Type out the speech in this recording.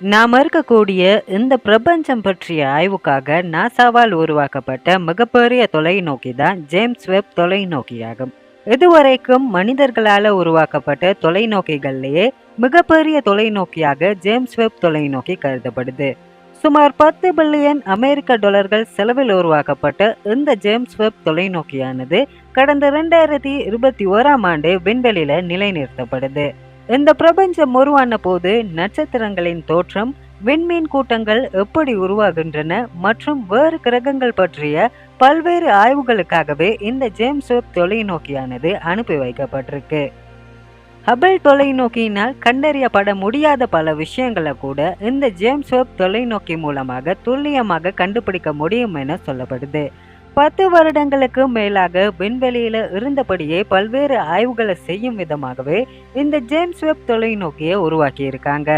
நாம் இருக்கக்கூடிய இந்த பிரபஞ்சம் பற்றிய ஆய்வுக்காக நாசாவால் உருவாக்கப்பட்ட மிகப்பெரிய தொலைநோக்கி தான் ஜேம்ஸ் வெப் தொலைநோக்கியாகும். இதுவரைக்கும் மனிதர்களால் உருவாக்கப்பட்ட தொலைநோக்கிகள்லேயே மிகப்பெரிய தொலைநோக்கியாக ஜேம்ஸ் வெப் தொலைநோக்கி கருதப்படுது. சுமார் பத்து பில்லியன் அமெரிக்க டாலர்கள் செலவில் உருவாக்கப்பட்ட இந்த ஜேம்ஸ் வெப் தொலைநோக்கியானது கடந்த ரெண்டாயிரத்தி இருபத்தி ஓராம் ஆண்டு விண்வெளியில நிலைநிறுத்தப்படுது. இந்த பிரபஞ்சம் உருவான போது நட்சத்திரங்களின் தோற்றம் விண்மீன் கூட்டங்கள் எப்படி உருவாகின்றன மற்றும் வேறு கிரகங்கள் பற்றிய பல்வேறு ஆய்வுகளுக்காகவே இந்த ஜேம்ஸ் வெப் தொலைநோக்கியானது அனுப்பி வைக்கப்பட்டிருக்கு. ஹபிள் தொலைநோக்கியினால் கண்டறியப்பட முடியாத பல விஷயங்களை கூட இந்த ஜேம்ஸ் வெப் தொலைநோக்கி மூலமாக துல்லியமாக கண்டுபிடிக்க முடியும் என சொல்லப்படுது. பத்து வருடங்களுக்கு மேலாக விண்வெளியில இருந்தபடியே பல்வேறு ஆய்வுகளை செய்யும் விதமாகவே இந்த ஜேம்ஸ் வெப் தொலைநோக்கியை உருவாக்கி இருக்காங்க